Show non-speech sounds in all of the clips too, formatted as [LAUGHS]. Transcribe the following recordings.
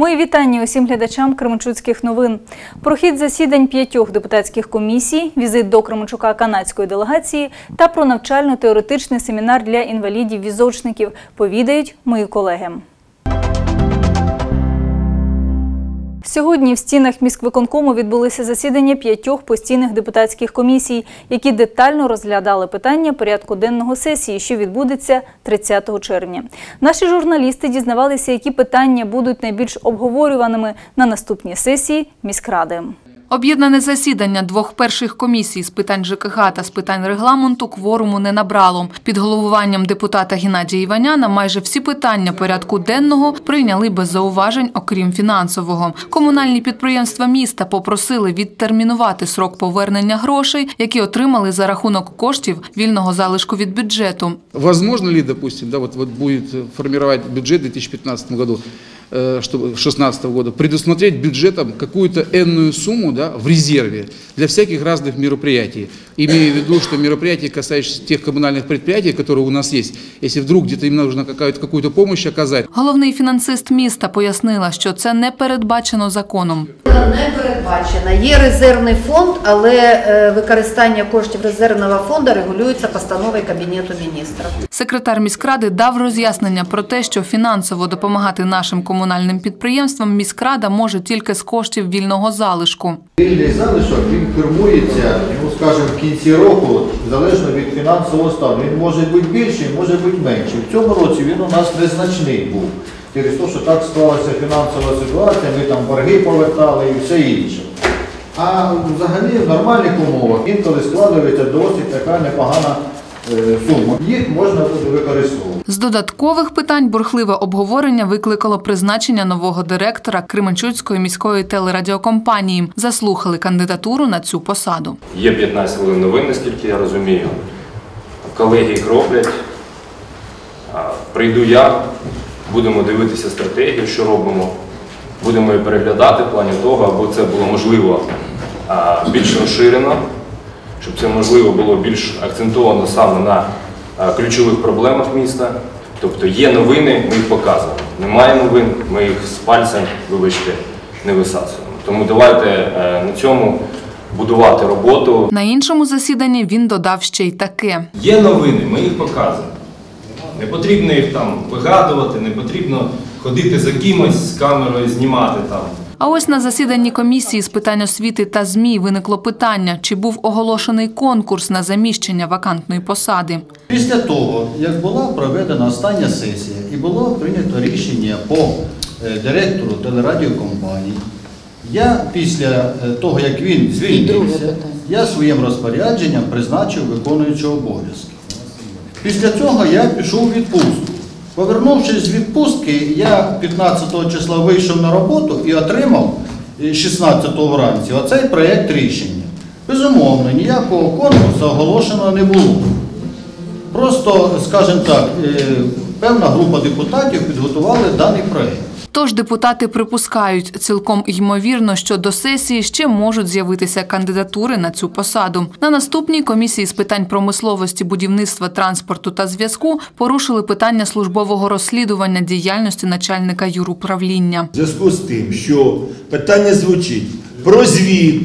Мої вітання усім глядачам Кременчуцьких новин. Про хід засідань п'ятьох депутатських комісій, візит до Кременчука канадської делегації та про навчально-теоретичний семінар для інвалідів-візочників повідають мої колеги. Сьогодні в стінах міськвиконкому відбулися засідання п'ятьох постійних депутатських комісій, які детально розглядали питання порядку денного сесії, що відбудеться 30 червня. Наші журналісти дізнавалися, які питання будуть найбільш обговорюваними на наступній сесії міськради. Об'єднане засідання двох перших комісій з питань ЖКГ та з питань регламенту кворуму не набрало. Під головуванням депутата Геннадія Іваняна майже всі питання порядку денного прийняли без зауважень, окрім фінансового. Комунальні підприємства міста попросили відтермінувати срок повернення грошей, які отримали за рахунок коштів вільного залишку від бюджету. Возможно ли, допустим, да, вот, вот будет э, формировать бюджет в 2015 году, э, чтобы 2016 года, предусмотреть бюджетом какую-то энную сумму да, в резерве для всяких разных мероприятий. Имея в виду, что мероприятия, касающиеся тех коммунальных предприятий, которые у нас есть, если вдруг где-то им нужно какую-то, какую-то помощь оказать, Головний фінансист міста пояснила, що це не передбачено законом. Не передбачена. Є резервний фонд, але е, використання коштів резервного фонду регулюється постановою Кабінету міністрів. Секретар міськради дав роз'яснення про те, що фінансово допомагати нашим комунальним підприємствам міськрада може тільки з коштів вільного залишку. Вільний залишок він формується, ну скажімо, в кінці року, залежно від фінансового стану. Він може бути більший, може бути менший. В цьому році він у нас незначний був. Через те, що так склалася фінансова ситуація, ми там борги повертали і все інше. А взагалі в нормальних умовах інколи складається досить така непогана сума. Їх можна буде використовувати. З додаткових питань бурхливе обговорення викликало призначення нового директора Кременчуцької міської телерадіокомпанії. Заслухали кандидатуру на цю посаду. Є 15 хвилин новин, наскільки я розумію. Колеги їх роблять. Прийду я, будемо дивитися стратегію, що робимо. Будемо її переглядати в плані того, аби це було можливо більш розширено, щоб це можливо було більш акцентовано саме на ключових проблемах міста. Тобто є новини, ми їх показуємо. Немає новин, ми їх з пальцем, вибачте, не висасуємо. Тому давайте е, на цьому будувати роботу. На іншому засіданні він додав ще й таке. Є новини, ми їх показуємо. Не потрібно їх там вигадувати, не потрібно ходити за кимось з камерою, знімати там. А ось на засіданні комісії з питань освіти та ЗМІ виникло питання, чи був оголошений конкурс на заміщення вакантної посади. Після того, як була проведена остання сесія і було прийнято рішення по е, директору телерадіокомпанії, я після е, того, як він звільнився, я своїм розпорядженням призначив виконуючого обов'язки. Після цього я пішов у відпустку. Повернувшись з відпустки, я 15 числа вийшов на роботу і отримав е, 16 вранці оцей проєкт рішення. Безумовно, ніякого конкурсу оголошено не було. Просто, скажімо так, е, певна група депутатів підготували даний проєкт. Тож депутати припускають, цілком ймовірно, що до сесії ще можуть з'явитися кандидатури на цю посаду. На наступній комісії з питань промисловості, будівництва, транспорту та зв'язку порушили питання службового розслідування діяльності начальника юруправління. В зв'язку з тим, що питання звучить про звіт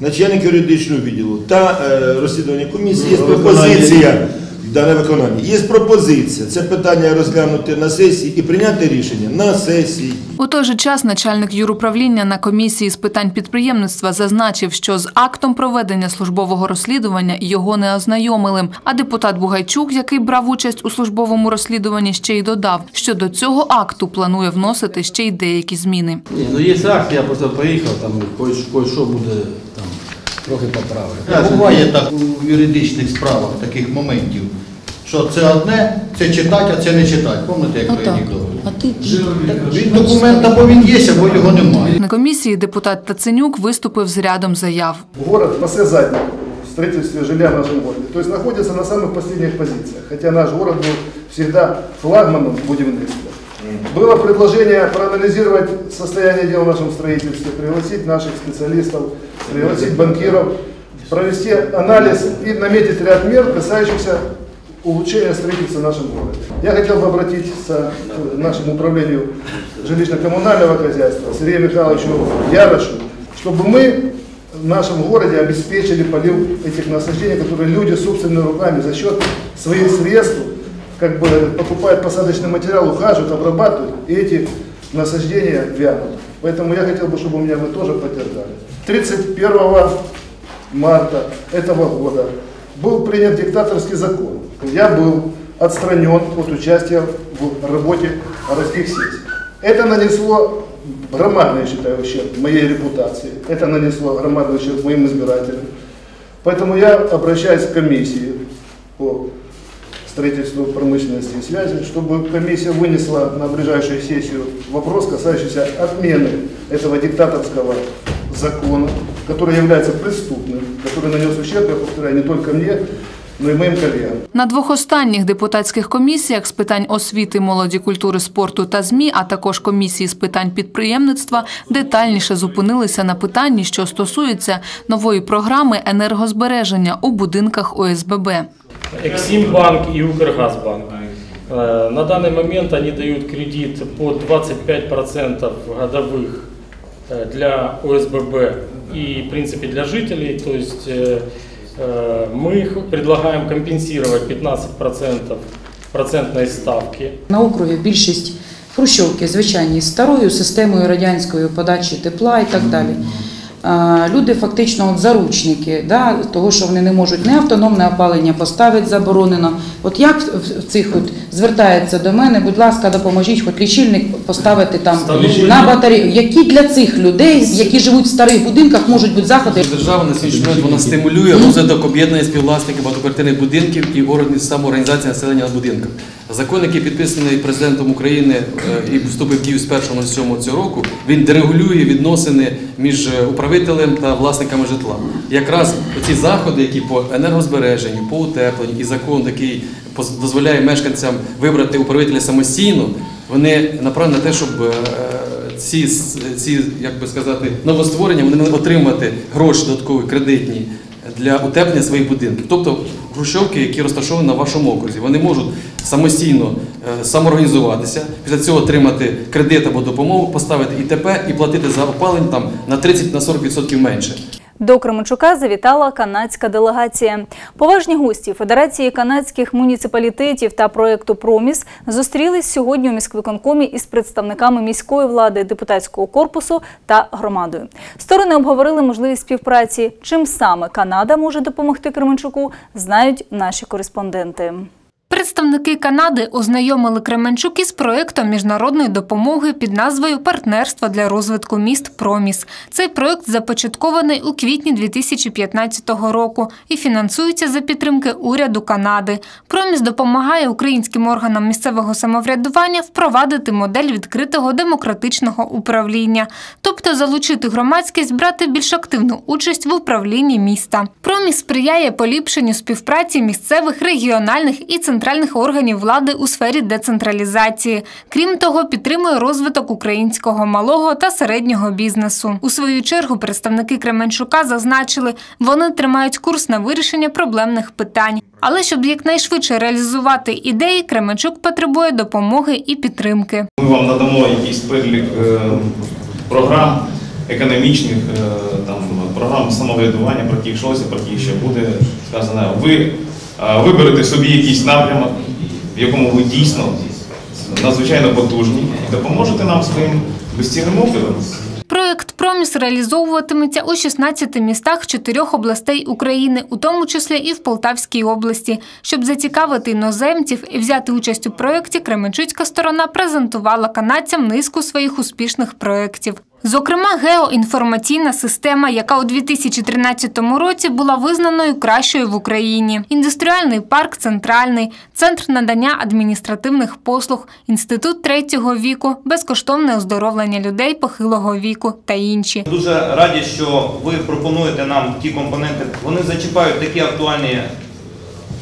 начальника юридичного відділу та е, розслідування комісії, є пропозиція да, на виконання. Є пропозиція це питання розглянути на сесії і прийняти рішення на сесії. У той же час начальник юруправління на комісії з питань підприємництва зазначив, що з актом проведення службового розслідування його не ознайомили. А депутат Бугайчук, який брав участь у службовому розслідуванні, ще й додав, що до цього акту планує вносити ще й деякі зміни. Ні, ну є акт, я просто приїхав, там кое-що буде там трохи поправити. Буває так у юридичних справах таких моментів, що це одне, це читати, а це не читати. Пам'ятаєте, як той анекдот? Він документ або він є, або його немає. На комісії депутат Таценюк виступив з рядом заяв. Город пасе задник в строительстве жилья в нашем городе. То есть находится на самых последних позициях. Хотя наш город был всегда флагманом будівництва. Было предложение проанализировать состояние дел в нашем строительстве, пригласить наших специалистов, пригласить банкиров, провести анализ и наметить ряд мер, касающихся улучшения строительства в нашем городе. Я хотел бы обратиться к нашему управлению жилищно-коммунального хозяйства Сергею Михайловичу Ярошу, чтобы мы в нашем городе обеспечили полив этих насаждений, которые люди собственными руками за счет своих средств как бы покупают посадочный материал, ухаживают, обрабатывают, и эти насаждения вянут. Поэтому я хотел бы, чтобы у меня вы тоже поддержали. 31 марта этого года был принят диктаторский закон. Я был отстранен от участия в работе городских сессий. Это нанесло громадный, я считаю, ущерб моей репутации. Это нанесло громадный ущерб моим избирателям. Поэтому я обращаюсь к комиссии по строительству промышленности и связи, чтобы комиссия вынесла на ближайшую сессию вопрос, касающийся отмены этого диктаторского закона, который является преступным, который нанес ущерб, я повторяю, не только мне, но и моим коллегам. На двох останніх депутатських комісіях з питань освіти, молоді, культури, спорту та ЗМІ, а також комісії з питань підприємництва, детальніше зупинилися на питанні, що стосується нової програми енергозбереження у будинках ОСББ. Эксимбанк и Укргазбанк. Э, На данный момент они дают кредит по 25% годовых э, для ОСББ и, в принципе, для жителей. То есть э, э, мы их предлагаем компенсировать 15% процентной ставки. На округі більшість хрущовки, звичайні, з старою системою радянської подачі тепла і так далі. А, Люди фактично от заручники, да, того, що вони не можуть не автономне опалення поставити заборонено. От як в цих от звертається до мене, будь ласка, допоможіть хоч лічильник поставити там Встановлюємо. на батарею. Які для цих людей, які живуть в старих будинках, можуть бути заходи? Держава на сьогоднішній момент вона стимулює розвиток об'єднання співвласників багатоквартирних будинків і органів самоорганізації населення на будинках. Закон, який підписаний президентом України е, і вступив в дію з 1.07 цього року, він дерегулює відносини між е, управителем та власниками житла. Якраз ці заходи, які по енергозбереженню, по утепленню і закон, який дозволяє мешканцям вибрати управителя самостійно, вони направлені на те, щоб е, ці, ці як би сказати, новостворення вони могли отримати гроші додаткові кредитні для утеплення своїх будинків. Тобто хрущовки, які розташовані на вашому окрузі, вони можуть самостійно е, самоорганізуватися, після цього отримати кредит або допомогу, поставити ІТП і платити за опалення там на 30-40% менше. До Кременчука завітала канадська делегація. Поважні гості Федерації канадських муніципалітетів та проєкту Проміс зустрілись сьогодні у міськвиконкомі із представниками міської влади, депутатського корпусу та громадою. Сторони обговорили можливість співпраці. Чим саме Канада може допомогти Кременчуку, знають наші кореспонденти. Представники Канади ознайомили Кременчук із проектом міжнародної допомоги під назвою Партнерство для розвитку міст Проміс. Цей проект започаткований у квітні 2015 року і фінансується за підтримки уряду Канади. Проміс допомагає українським органам місцевого самоврядування впровадити модель відкритого демократичного управління, тобто залучити громадськість брати більш активну участь в управлінні міста. Проміс сприяє поліпшенню співпраці місцевих, регіональних і центральних органів влади у сфері децентралізації. Крім того, підтримує розвиток українського малого та середнього бізнесу. У свою чергу представники Кременчука зазначили, вони тримають курс на вирішення проблемних питань. Але щоб якнайшвидше реалізувати ідеї, Кременчук потребує допомоги і підтримки. Ми вам надамо якийсь перелік е, програм економічних, е, там, програм самоврядування, про які йшлося, про які ще буде сказано. Ви виберете собі якийсь напрямок, в якому ви дійсно надзвичайно потужні, і допоможете нам своїм безцінним опитом. Проект Проміс реалізовуватиметься у 16 містах чотирьох областей України, у тому числі і в Полтавській області. Щоб зацікавити іноземців і взяти участь у проєкті, Кременчуцька сторона презентувала канадцям низку своїх успішних проєктів. Зокрема, геоінформаційна система, яка у 2013 році була визнаною кращою в Україні, індустріальний парк Центральний, центр надання адміністративних послуг, інститут третього віку, безкоштовне оздоровлення людей похилого віку та інші. Дуже раді, що ви пропонуєте нам ті компоненти. Вони зачіпають такі актуальні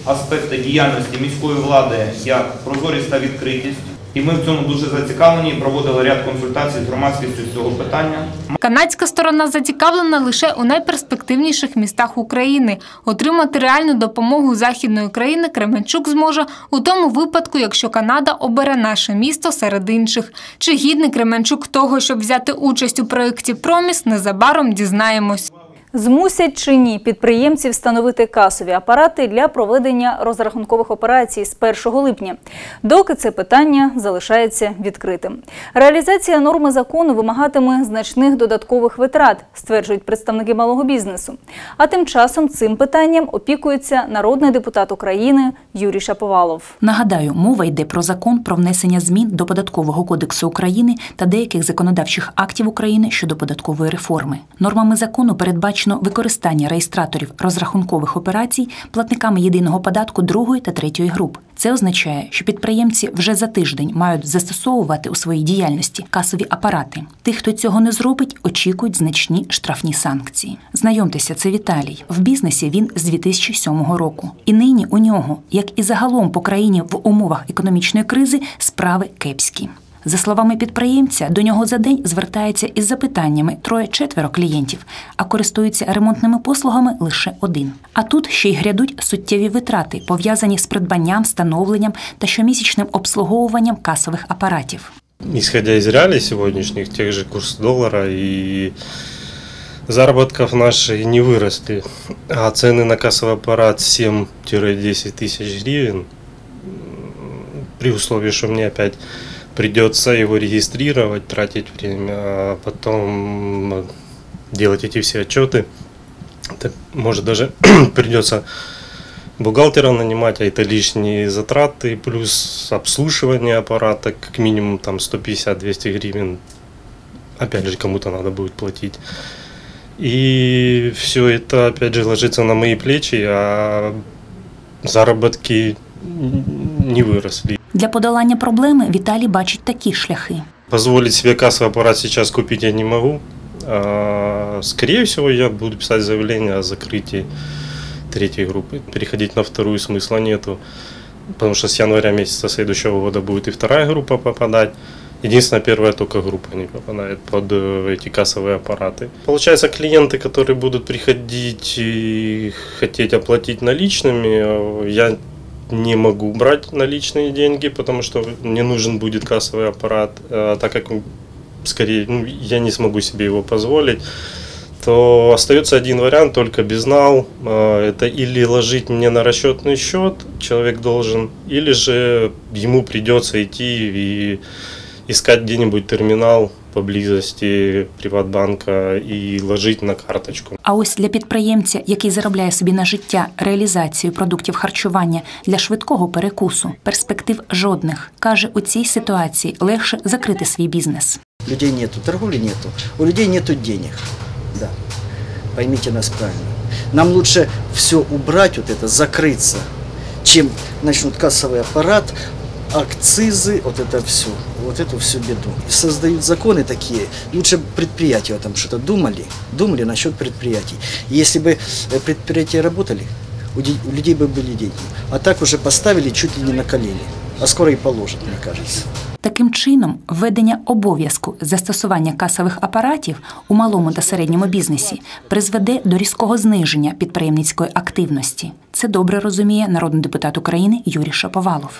аспекти діяльності міської влади, як прозорість та відкритість. І ми в цьому дуже зацікавлені проводили ряд консультацій з громадськістю з цього питання. Канадська сторона зацікавлена лише у найперспективніших містах України. Отримати реальну допомогу західної країни Кременчук зможе у тому випадку, якщо Канада обере наше місто серед інших. Чи гідний Кременчук того, щоб взяти участь у проєкті Проміс, незабаром дізнаємось. Змусять чи ні підприємці встановити касові апарати для проведення розрахункових операцій з 1 липня. Доки це питання залишається відкритим. Реалізація норми закону вимагатиме значних додаткових витрат, стверджують представники малого бізнесу. А тим часом цим питанням опікується народний депутат України Юрій Шаповалов. Нагадаю, мова йде про закон про внесення змін до податкового кодексу України та деяких законодавчих актів України щодо податкової реформи. Нормами закону передбачено використання реєстраторів розрахункових операцій платниками єдиного податку другої та третьої груп. Це означає, що підприємці вже за тиждень мають застосовувати у своїй діяльності касові апарати. Тих, хто цього не зробить, очікують значні штрафні санкції. Знайомтеся, це Віталій. В бізнесі він з 2007 року. І нині у нього, як і загалом по країні в умовах економічної кризи, справи кепські. За словами підприємця, до нього за день звертається із запитаннями троє-четверо клієнтів, а користуються ремонтними послугами лише один. А тут ще й грядуть суттєві витрати, пов'язані з придбанням, встановленням та щомісячним обслуговуванням касових апаратів. Исходя из реалий сегодняшних, тех же курс доллара и заработков наши не выросли, а цены на кассовый аппарат 7-10 тысяч гривен, при условии, что мне опять придется его регистрировать, тратить время, а потом делать эти все отчеты. Это, может даже [CLEARS THROAT] придется бухгалтера нанимать, а это лишние затраты, плюс обслуживание аппарата, как минимум там 150-200 гривен, опять же кому-то надо будет платить. И все это опять же ложится на мои плечи, а заработки не выросли. Для подолання проблеми Віталій бачить такі шляхи. Позволить себе кассовый аппарат сейчас купить я не могу. А, Скорее всего, я буду писать заявление о закрытии третьей группы. Переходить на вторую смысла нету, потому что с января месяца следующего года будет и вторая группа попадать. Единственное, первая только группа не попадает под э, эти кассовые аппараты. Получается, клиенты, которые будут приходить и хотеть оплатить наличными, э, я не могу брать наличные деньги, потому что мне нужен будет кассовый аппарат, а так как скорее ну, я не смогу себе его позволить, то остается один вариант, только безнал. А, Это или ложить мне на расчетный счет, человек должен, или же ему придется идти и искать где-нибудь терминал поблизости Приватбанка и ложить на карточку. А ось для підприємця, який заробляє собі на життя реалізацію продуктів харчування для швидкого перекусу, перспектив жодних каже у цій ситуації легше закрити свій бізнес. Людей нету, торговли нету, у людей нету денег. Да. Поймите нас правильно. Нам лучше все убрать, вот это, закрыться, чем начнут кассовый аппарат, акцизы, вот это все, вот эту всю беду. Создают законы такие, лучше предприятия там что-то думали, думали насчет предприятий. Если бы э, предприятия работали, у де- у людей бы были деньги. А так уже поставили чуть ли не на колени. А скоро и положат, мне кажется. Таким чином, введення обов'язку застосування касових апаратів у малому та середньому бізнесі призведе до різкого зниження підприємницької активності. Це добре розуміє народний депутат України Юрій Шаповалов.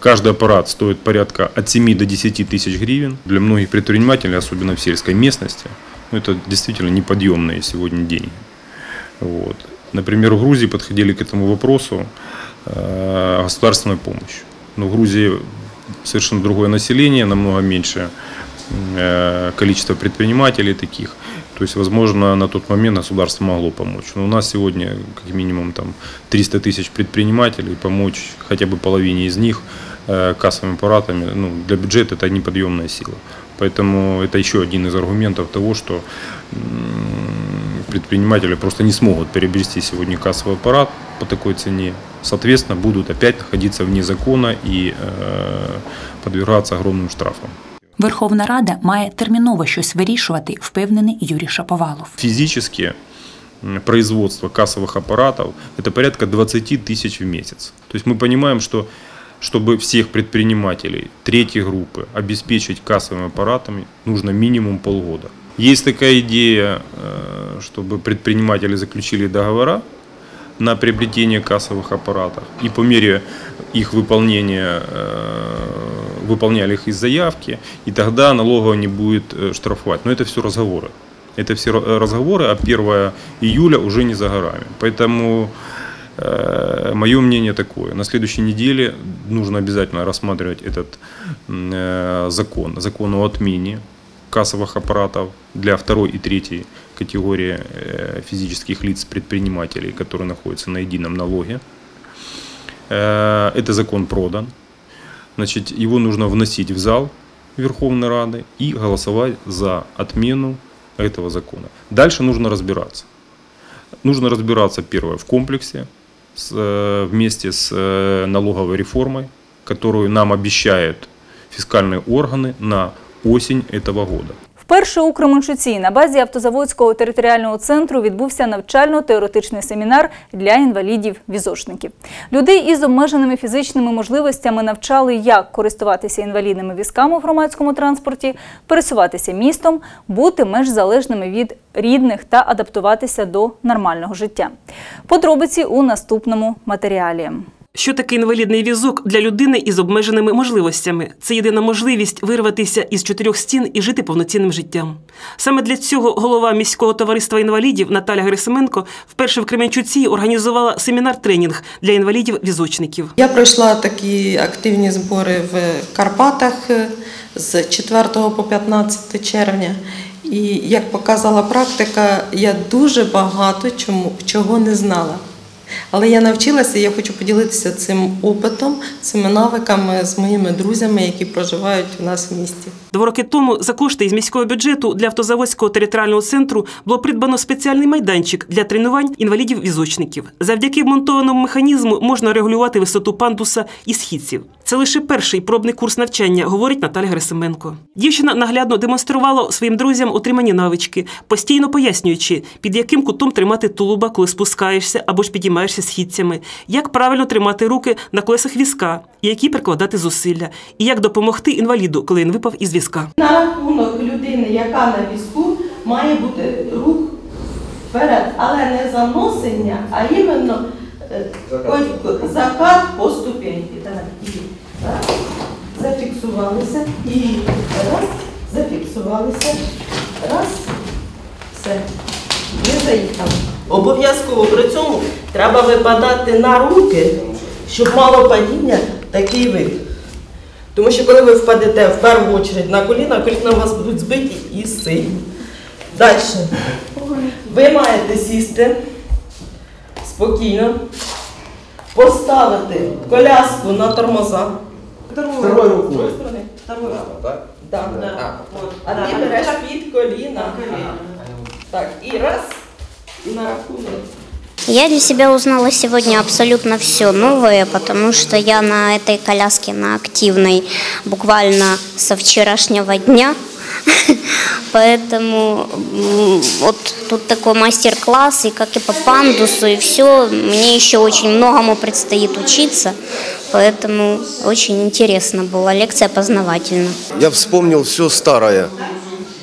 Каждый аппарат стоит порядка от 7 до 10 тысяч гривен. Для многих предпринимателей, особенно в сельской местности, ну, это действительно неподъемные сегодня деньги. Вот. Например, в Грузии подходили к этому вопросу э, государственной помощью. Но в Грузии совершенно другое население, намного меньше э, количество предпринимателей таких. То есть, возможно, на тот момент государство могло помочь. Но у нас сегодня как минимум там 300 тысяч предпринимателей, помочь хотя бы половине из них э, кассовыми аппаратами, ну, для бюджета это неподъемная сила. Поэтому это еще один из аргументов того, что предприниматели просто не смогут приобрести сегодня кассовый аппарат по такой цене. Соответственно, будут опять находиться вне закона и э, подвергаться огромным штрафам. Верховна Рада має терміново щось вирішувати, впевнений Юрій Шаповалов. Физически м, производство кассовых аппаратов это порядка 20 тысяч в месяц. То есть мы понимаем, что чтобы всех предпринимателей третьей группы обеспечить кассовыми аппаратами, нужно минимум полгода. Есть такая идея, э, чтобы предприниматели заключили договора на приобретение кассовых аппаратов и по мере их выполнения э, выполняли их из заявки, и тогда налоговая не будет э, штрафовать. Но это все разговоры. Это все ра- разговоры, а 1 июля уже не за горами. Поэтому мое мнение такое. На следующей неделе нужно обязательно рассматривать этот э, закон, закон о отмене кассовых аппаратов для второй и третьей категории э, физических лиц предпринимателей, которые находятся на едином налоге. Э, Это закон продан. Значит, его нужно вносить в зал Верховной Рады и голосовать за отмену этого закона. Дальше нужно разбираться. Нужно разбираться, первое, в комплексе, с, э, вместе с э, налоговой реформой, которую нам обещают фискальные органы на осень этого года. Вперше у Кременчуці на базі автозаводського територіального центру відбувся навчально-теоретичний семінар для інвалідів-візочників. Людей із обмеженими фізичними можливостями навчали, як користуватися інвалідними візками в громадському транспорті, пересуватися містом, бути менш залежними від рідних та адаптуватися до нормального життя. Подробиці у наступному матеріалі. Що таке інвалідний візок для людини із обмеженими можливостями? Це єдина можливість вирватися із чотирьох стін і жити повноцінним життям. Саме для цього голова міського товариства інвалідів Наталя Герасименко вперше в Кременчуці організувала семінар-тренінг для інвалідів-візочників. Я пройшла такі активні збори в Карпатах з 4 по 15 червня. І як показала практика, я дуже багато чому, чого не знала. Але я навчилася, я хочу поділитися цим опитом, цими навиками з моїми друзями, які проживають у нас в місті. Два роки тому за кошти із міського бюджету для автозаводського територіального центру було придбано спеціальний майданчик для тренувань інвалідів-візочників. Завдяки вмонтованому механізму можна регулювати висоту пандуса і східців. Це лише перший пробний курс навчання, говорить Наталя Герасименко. Дівчина наглядно демонструвала своїм друзям отримані навички, постійно пояснюючи, під яким кутом тримати тулуба, коли спускаєшся або ж підіймаєшся східцями, як правильно тримати руки на колесах візка, які прикладати зусилля, і як допомогти інваліду, коли він випав із візка. На рахунок людини, яка на візку, має бути рух вперед, але не заносення, а іменно е, закат по ступеньки. Зафіксувалися і раз, зафіксувалися. Раз. Все. Ми заїхали. Обов'язково при цьому треба випадати на руки, щоб мало падіння такий вид. Тому що коли ви впадете в першу чергу на коліна, коліна у вас будуть збиті і сильні. Далі. Ви маєте сісти спокійно, поставити коляску на тормоза. Второй рукою. Второй Так? Да, да. А ти береш під коліна. Так, і раз, і на рахунок. Я для себя узнала сегодня абсолютно все новое, потому что я на этой коляске, на активной, буквально со вчерашнего дня. [LAUGHS] Поэтому вот тут такой мастер-класс, и как и по пандусу, и все. Мне еще очень многому предстоит учиться, поэтому очень интересно была лекция познавательна. Я вспомнил все старое,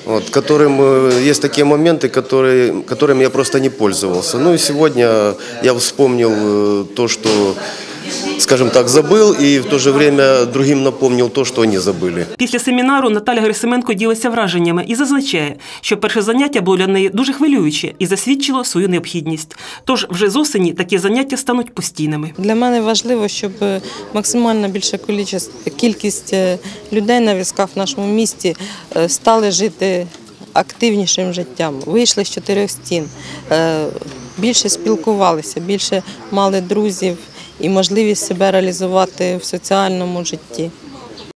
вот, которым э, есть такие моменты, которые, которыми я просто не пользовался. Ну и сегодня я вспомнил э, то, что, скажем так, забыл, и в то же время другим напомнил то, что они забыли. Після семінару Наталя Герасименко ділиться враженнями і зазначає, що перше заняття було для неї дуже хвилююче і засвідчило свою необхідність. Тож вже з осені такі заняття стануть постійними. Для мене важливо, щоб максимально більша кількість- кількість е, людей на візках в нашому місті е, стали жити активнішим життям, вийшли з чотирьох стін, е, більше спілкувалися, більше мали друзів і можливість себе реалізувати в соціальному житті.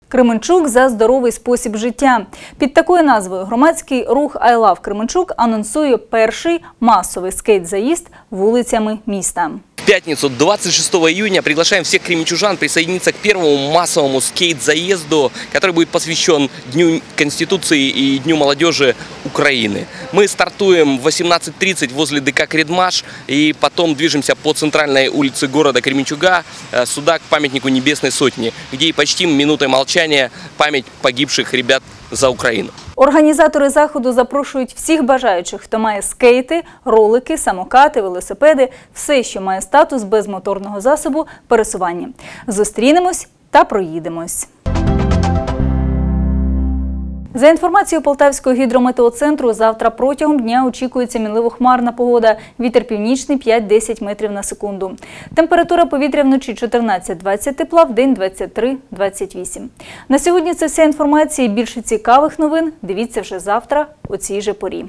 Кременчук за здоровий спосіб життя. Під такою назвою громадський рух «I love Кременчук анонсує перший масовий скейт-заїзд вулицями міста. Пятницу, 26 июня, приглашаем всех кременчужан присоединиться к первому массовому скейт-заезду, который будет посвящен Дню Конституции и Дню молодежи Украины. Мы стартуем в 18.30 возле ДК «Кредмаш» и потом движемся по центральной улице города Кременчуга э, сюда к памятнику Небесной Сотни, где и почтим минутой молчания память погибших ребят за Україну. Організатори заходу запрошують всіх бажаючих, хто має скейти, ролики, самокати, велосипеди, все, що має статус безмоторного засобу пересування. Зустрінемось та проїдемось. За інформацією Полтавського гідрометеоцентру, завтра протягом дня очікується мінливо-хмарна погода. Вітер північний 5-10 метрів на секунду. Температура повітря вночі 14-20 тепла, в день 23-28. На сьогодні це вся інформація. Більше цікавих новин дивіться вже завтра у цій же порі.